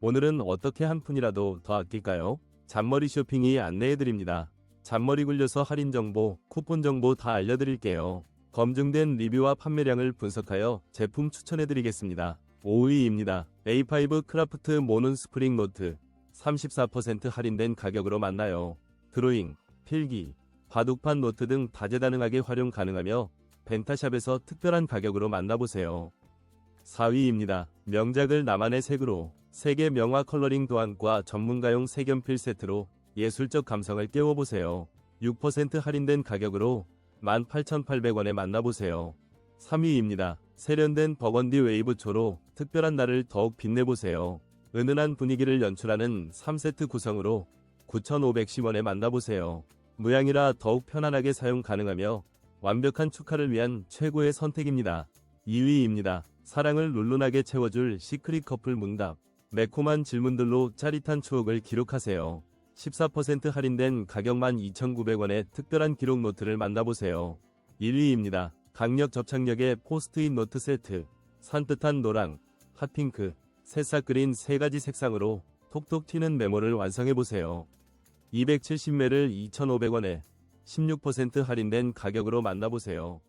오늘은 어떻게 한 푼이라도 더 아낄까요? 잔머리 쇼핑이 안내해드립니다. 잔머리 굴려서 할인 정보, 쿠폰 정보 다 알려드릴게요. 검증된 리뷰와 판매량을 분석하여 제품 추천해드리겠습니다. 5위입니다. A5 크라프트 모눈 스프링 노트 34% 할인된 가격으로 만나요. 드로잉, 필기, 바둑판 노트 등 다재다능하게 활용 가능하며 벤타샵에서 특별한 가격으로 만나보세요. 4위입니다. 명작을 나만의 색으로 세계 명화 컬러링 도안과 전문가용 색연필 세트로 예술적 감성을 깨워보세요. 6% 할인된 가격으로 18,800원에 만나보세요. 3위입니다. 세련된 버건디 웨이브 초로 특별한 날을 더욱 빛내보세요. 은은한 분위기를 연출하는 3세트 구성으로 9,510원에 만나보세요. 무향이라 더욱 편안하게 사용 가능하며 완벽한 축하를 위한 최고의 선택입니다. 2위입니다. 사랑을 룰루나게 채워줄 시크릿 커플 문답. 매콤한 질문들로 짜릿한 추억을 기록하세요. 14% 할인된 가격만 2,900원의 특별한 기록 노트를 만나보세요. 1위입니다. 강력 접착력의 포스트잇 노트 세트. 산뜻한 노랑, 핫핑크, 새싹 그린 세 가지 색상으로 톡톡 튀는 메모를 완성해보세요. 270매를 2,500원에 16% 할인된 가격으로 만나보세요.